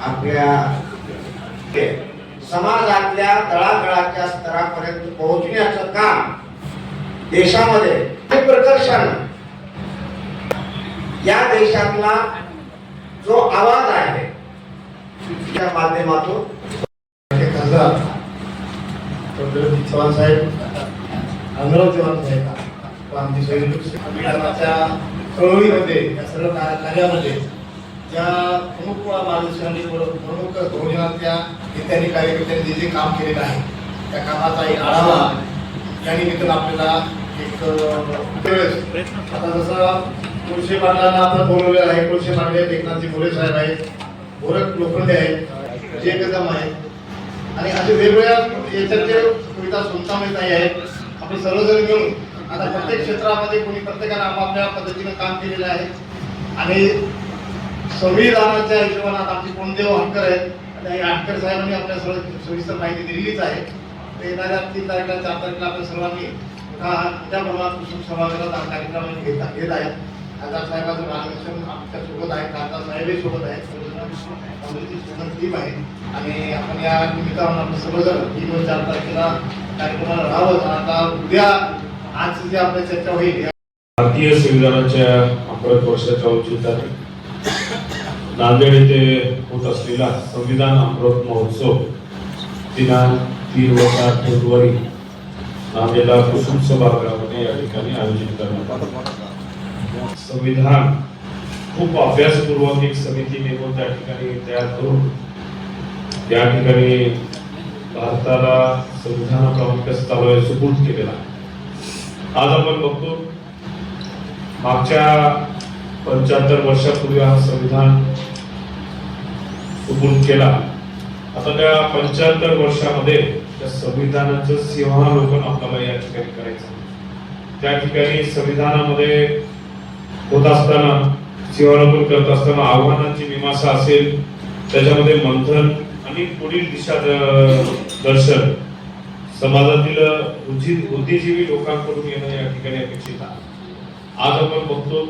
आपल्या समाजातल्या तळागळाच्या स्तरापर्यंत पोहोचण्याचं काम देशामध्ये खूप प्रकर्षानं या देशातला जो आवाज आहे त्या माध्यमातून खासदार चव्हाण साहेब अमराव चव्हाण साहेब संविधानाच्या चळवळीमध्ये या सर्व कार्यामध्ये ज्या प्रमुख मार्गदर्शनाने प्रमुख धोरणातल्या नेत्यांनी कार्यकर्त्यांनी जे जे काम केलेलं आहे त्या कामाचा एक आढावा या निमित्तानं आपल्याला एक आता जसं कोळशे पाटलांना आपण बोलवलेलं आहे कोळशे पाटले एकनाथजी मोरे साहेब आहेत गोरख लोखंडे आहेत जे कदम आहेत. आणि असे वेगवेगळ्या याच्यातले कविता सुनतामताई आहेत. आपण सर्वजण मिळून आता प्रत्येक क्षेत्रामध्ये कोणी प्रत्येकाने आपापल्या पद्धतीनं काम केलेलं आहे. आणि संविधानाच्या हिशोबाने आमचे कोणदेव हटकर आहेत आणि हटकर साहेबांनी आपल्या सर्व सविस्तर माहिती दिलेलीच आहे. येणाऱ्या तीन तारखेला चार तारखेला आपण सर्वांनी हा त्या प्रमाणात कुसुम सभागृहात हा कार्यक्रम घेत घेत आहे खासदार साहेबांचं मार्गदर्शन आमच्यासोबत आहे खासदार साहेबही सोबत आहेत सर्वजण टीम आहे. आणि आपण या निमित्तावर आपण सर्वजण तीन व चार तारखेला कार्यक्रमाला राहावं. आणि आता उद्या आज जी आपल्या चर्चा होईल भारतीय संविधानाच्या अमृत वर्षाच्या औचित्याने नांदेड येथे होत असलेला संविधान अमृत महोत्सव दिनांक तीन फेब्रुवारी नांदेडला कुसुम सभागृहामध्ये या ठिकाणी आयोजित करण्यात संविधान खूप अभ्यासपूर्वक एक समिती नेमून त्या ठिकाणी तयार करून त्या ठिकाणी भारताला संविधानाप्रमाणे स्थळ सुपूर्द केलेला आज आपण बघतो मागच्या पंच्याहत्तर वर्षापूर्वी हा संविधान सुपूर्द केला. आता त्या पंच्याहत्तर वर्षामध्ये त्या संविधानाचं सिंहावलोकन आपल्याला या ठिकाणी करायचं. त्या ठिकाणी संविधानामध्ये होत असताना सिंहावलोकन करत असताना आव्हानांची मीमांसा असेल त्याच्यामध्ये मंथन आणि पुढील दिशा द- दर्शन. समाजातील बुद्धिजीवी लोकांकडून येणं या ठिकाणी अपेक्षित आहे. आज आपण बघतो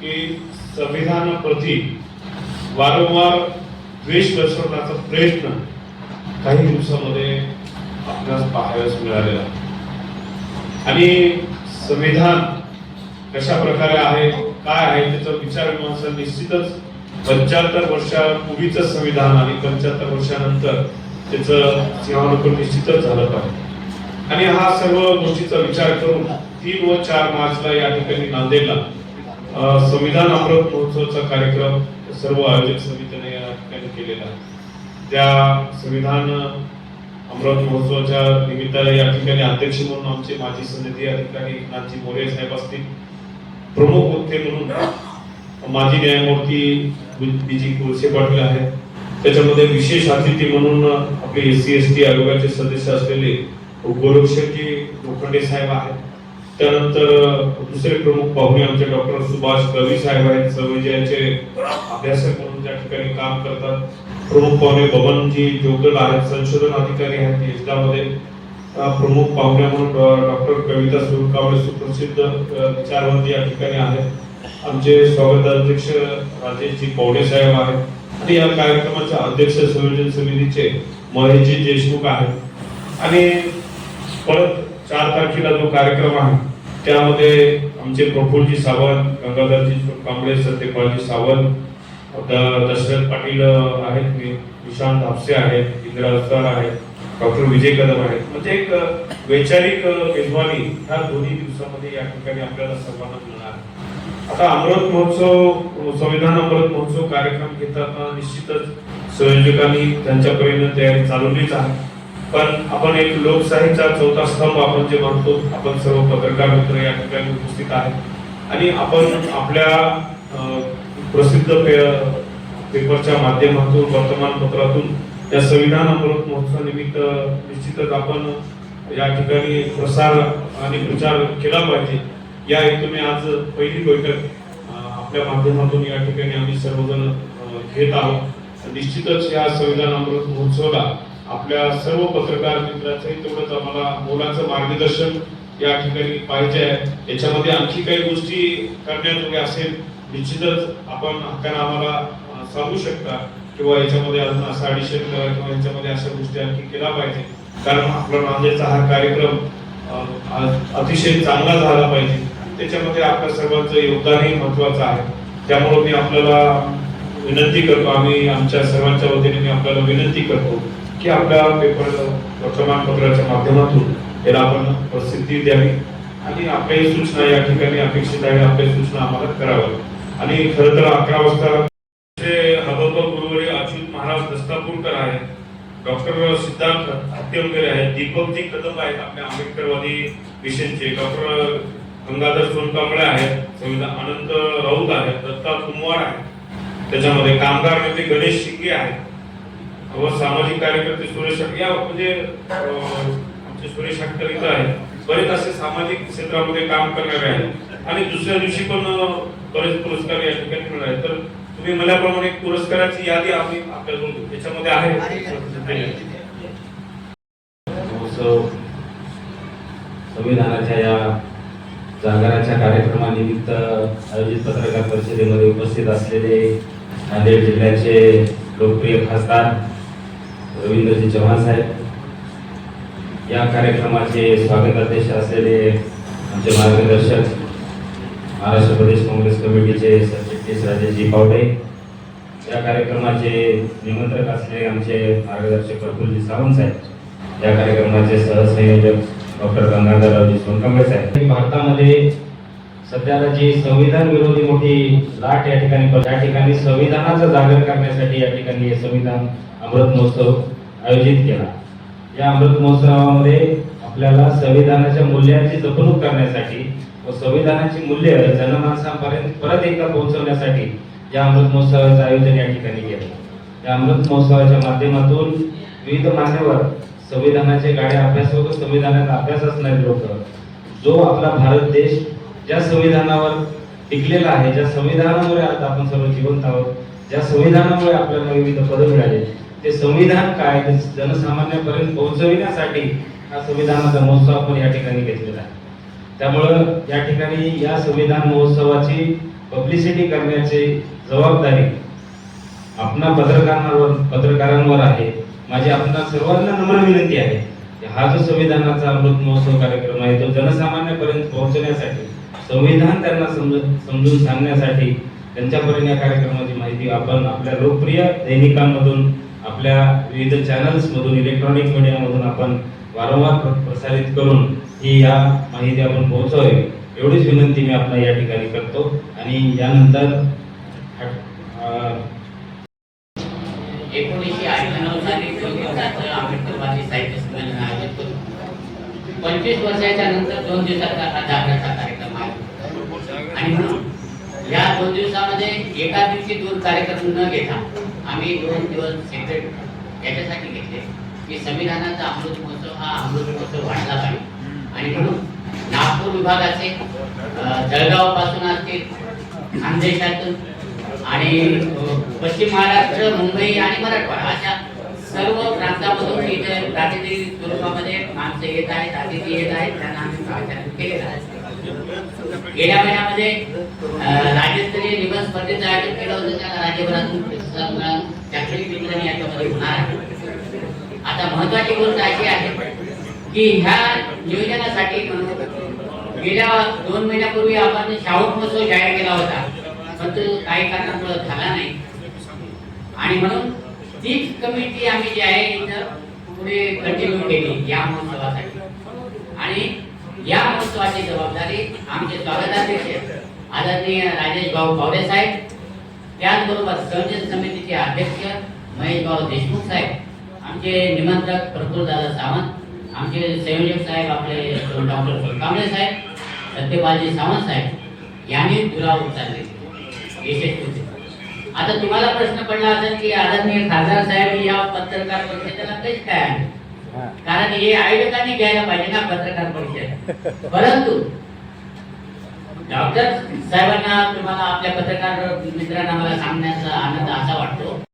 की संविधानाप्रती वारंवार द्वेष दर्शवण्याचा प्रयत्न काही दिवसामध्ये आपल्यास पाहावयास मिळालेला आहे. आणि संविधान कशा प्रकारे आहे काय आहे त्याचा विचार विमर्श निश्चितच पंच्याहत्तर वर्षापूर्वीच संविधान आणि पंच्याहत्तर वर्षानंतर त्याचं सिंहावलोकन निश्चितच झालं पाहिजे आणि हा सर्व गोष्टीचा विचार करून तीन व चार मार्चला या ठिकाणी नांदेडला संविधान अमृत महोत्सवाचा कार्यक्रम सर्व आयोजक समितीने या ठिकाणी केलेला आहे त्या संविधान अमरावती महोत्सवाच्या निमित्ताने या ठिकाणी अध्यक्ष म्हणून आमचे माजी समिती या ठिकाणी एकनाथजी मोरे साहेब असतील. प्रमुख वक्ते म्हणून माजी न्यायमूर्ती बीजी कोळसे पाटील आहेत. त्याच्यामध्ये विशेष अतिथी म्हणून आपले एस सी एस टी आयोगाचे सदस्य असलेले गोरक्षजी लोखंडे साहेब आहेत. त्यानंतर दुसरे प्रमुख पाहुणे आमचे डॉक्टर सुभाष कवी साहेब आहेत. संविजयाचे अभ्यासक म्हणून त्या ठिकाणी काम करतात. प्रमुख पाहुणे बबनजी जोगदल आहेत संशोधन अधिकारी आहेत यशदामध्ये प्रमुख पाहुणे म्हणून डॉक्टर कविता सुरकावळे सुप्रसिद्ध विचारवंत या ठिकाणी आहेत. आमचे स्वागताध्यक्ष राजेशजी पवडे साहेब आहेत. आणि या कार्यक्रमाचे अध्यक्ष संयोजन समितीचे महेशजी देशमुख आहेत. आणि परत चार तारखेला जो कार्यक्रम आहे त्यामध्ये आमचे प्रफुल्लजी सावंत गंगाधरजी कांबळे सत्यपालजी सावंत दशरथ पाटील आहेत. मी विशांत हापसे आहेत इंदिरा सर आहेत डॉक्टर विजय कदम आहेत. म्हणजे एक वैचारिक अं, मेजवानी ह्या दोन्ही दिवसामध्ये या ठिकाणी आपल्याला सर्वांना मिळणार. आहे. आता अमृत महोत्सव संविधान अमृत महोत्सव कार्यक्रम घेताना निश्चितच संयोजकांनी त्यांच्या परीने तयारी चालवलीच आहे. पण आपण एक लोकशाहीचा चौथा स्तंभ आपण जे म्हणतो आपण सर्व पत्रकार मित्र या ठिकाणी उपस्थित आहेत. आणि आपण आपल्या प्रसिद्ध पे- पेपरच्या माध्यमातून वर्तमानपत्रातून या संविधान अमृत महोत्सवानिमित्त निश्चितच आपण या ठिकाणी प्रसार आणि प्रचार केला पाहिजे. या हेतूने आज पहिली बैठक आपल्या माध्यमातून या ठिकाणी आम्ही सर्वजण घेत आहोत. निश्चितच या संविधान अमृत महोत्सवाला आपल्या सर्व पत्रकार मित्रांचंही तेवढंच आम्हाला मोलाचं मार्गदर्शन या ठिकाणी पाहिजे आहे. याच्यामध्ये आणखी काही गोष्टी करण्यात असेल निश्चितच आपण हक्कानं आम्हाला सांगू शकता किंवा याच्यामध्ये अजून असं ॲडिशन करा किंवा याच्यामध्ये अशा गोष्टी आणखी केल्या पाहिजे. कारण आपला नांदेडचा हा कार्यक्रम अतिशय चांगला झाला पाहिजे. त्याच्यामध्ये आपल्या सर्वांचं योगदानही महत्वाचं आहे. त्यामुळे मी आपल्याला विनंती करतो आम्ही आमच्या सर्वांच्या वतीने मी आपल्याला विनंती करतो की आपल्या पेपर वर्तमानपत्राच्या माध्यमातून याला आपण प्रसिद्धी द्यावी आणि आपल्याही सूचना या ठिकाणी अपेक्षित आहे आपल्या सूचना आम्हाला कराव्या आणि खरं तर अकरा वाजता जे गुरुवारी अच्युत महाराज दस्तापूरकर आहेत डॉक्टर सिद्धार्थ हत्ते वगैरे आहेत दीपकजी कदम आहेत आपल्या आंबेडकरवादी मिशनचे डॉक्टर गंगाधर सोनकांबळे आहेत संविधान अनंत राऊत आहेत दत्ता कुंभार आहेत. त्याच्यामध्ये कामगार नेते गणेश शिंगे आहेत. व सामाजिक कार्यकर्ते सुरेश या म्हणजे आमचे सुरेश हटकर इथं आहेत. बरेच असे सामाजिक क्षेत्रामध्ये काम करणारे आहेत. आणि दुसऱ्या दिवशी पण बरेच पुरस्कार या ठिकाणी आहेत तर तुम्ही म्हणल्याप्रमाणे पुरस्काराची यादी आम्ही घेऊ. त्याच्यामध्ये आहे. संविधानाच्या या जागराच्या कार्यक्रमानिमित्त आयोजित पत्रकार परिषदेमध्ये उपस्थित असलेले नांदेड जिल्ह्याचे लोकप्रिय खासदार रवींद्रजी चव्हाण साहेब. या कार्यक्रमाचे स्वागत अध्यक्ष असलेले आमचे मार्गदर्शक महाराष्ट्र प्रदेश काँग्रेस कमिटीचे सरचिटणीस राजेशजी पावडे. या कार्यक्रमाचे निमंत्रक असलेले आमचे मार्गदर्शक प्रफुल्लजी सावंत साहेब. या कार्यक्रमाचे सहसंयोजक डॉक्टर गंगाधररावजी सोनकांबळे साहेब. भारतामध्ये सध्याला जी संविधान विरोधी मोठी लाट या ठिकाणी त्या ठिकाणी संविधानाचं जागर करण्यासाठी या ठिकाणी हे संविधान अमृत महोत्सव आयोजित केला. या अमृत महोत्सवामध्ये आपल्याला संविधानाच्या मूल्यांची जपणूक करण्यासाठी व संविधानाची मूल्य जनमानसापर्यंत परत एकदा पोहोचवण्यासाठी या अमृत महोत्सवाचं आयोजन या ठिकाणी केलं. या अमृत महोत्सवाच्या माध्यमातून विविध मान्यवर संविधानाचे गाड्या अभ्यास संविधानाचा अभ्यास असणारे लोक जो आपला भारत देश ज्या संविधानावर टिकलेला आहे ज्या संविधानामुळे आता आपण सर्व जिवंत आहोत ज्या संविधानामुळे आपल्याला विविध पदं मिळाले ते संविधान काय? ते जनसामान्यापर्यंत पोहोचविण्यासाठी हा संविधानाचा महोत्सव आपण या ठिकाणी घेतलेला आहे. त्यामुळं या ठिकाणी या संविधान महोत्सवाची पब्लिसिटी करण्याची जबाबदारी आपणा पत्रकारांवर पत्रकारांवर आहे. माझी आपणा सर्वांना नम्र विनंती आहे की हा जो संविधानाचा अमृत महोत्सव कार्यक्रम आहे तो जनसामान्यापर्यंत पोहोचण्यासाठी संविधान त्यांना समजून समजून सांगण्यासाठी त्यांच्यापर्यंत या कार्यक्रमाची माहिती आपण आपल्या लोकप्रिय दैनिकांमधून आपल्या विविध चॅनल्समधून इलेक्ट्रॉनिक मीडियामधून आपण वारंवार प्र- प्रसारित करून ही या माहिती आपण पोहोचवावी एवढीच विनंती मी आपल्या या ठिकाणी करतो. आणि यानंतर एकोणीसशे अठ्ठ्याण्णव साली आंबेडकरवादी साहित्य संमेलन आयोजित पंचवीस वर्षाच्या नंतर दोन दिवसाचा हा जागराचा कार्यक्रम आहे. आणि म्हणून या दोन दिवसामध्ये एका दिवशी दोन कार्यक्रम न घेता आम्ही दोन दिवस सेपरेट याच्यासाठी घेतले. की संविधानाचा अमृत महोत्सव हा अमृत महोत्सव वाढला पाहिजे. आणि म्हणून नागपूर विभागाचे जळगावपासून असतील खानदेशातून आणि पश्चिम महाराष्ट्र मुंबई आणि मराठवाडा अशा सर्व प्रांतामधून इथे प्रातिनिधिक स्वरूपामध्ये माणसं येत आहेत अतिथी येत आहेत त्यांना आम्ही प्राचार्य केलेलं आहे. गेल्या महिन्यामध्ये राज्यस्तरीय निबंध स्पर्धेचं आयोजन केलं होतं त्याला राज्यभरातून प्रतिसाद मिळाला. त्याचवेळी मित्रांनी याच्यामध्ये होणार आहे. आता महत्वाची गोष्ट अशी आहे की ह्या नियोजनासाठी म्हणून गेल्या दोन महिन्यापूर्वी आपण श्रावण महोत्सव जाहीर केला होता. पण तो काही कारणामुळे झाला नाही. आणि म्हणून तीच कमिटी आम्ही जी आहे इथं पुढे कंटिन्यू केली या महोत्सवासाठी. आणि या महोत्सवाची जबाबदारी आमचे स्वागताध्यक्ष आदरणीय राजेश भाऊ पावडे साहेब त्याचबरोबर संयोजन समितीचे अध्यक्ष महेश भाऊ देशमुख साहेब आमचे निमंत्रक प्रफुल्लदादा सावंत आमचे संयोजक साहेब आपले डॉक्टर सोनकांबळे साहेब सत्यपालजी सावंत साहेब यांनी दुराव उचलले यशस्वी आता तुम्हाला प्रश्न पडला असेल की आदरणीय खासदार साहेब या पत्रकार परिषदेला कशी काय आले कारण हे आयोजकांनी घ्यायला पाहिजे ना पत्रकार परिषद. परंतु डॉक्टर साहेबांना तुम्हाला आपल्या पत्रकार मित्रांना मला सांगण्याचा आनंद असा वाटतो.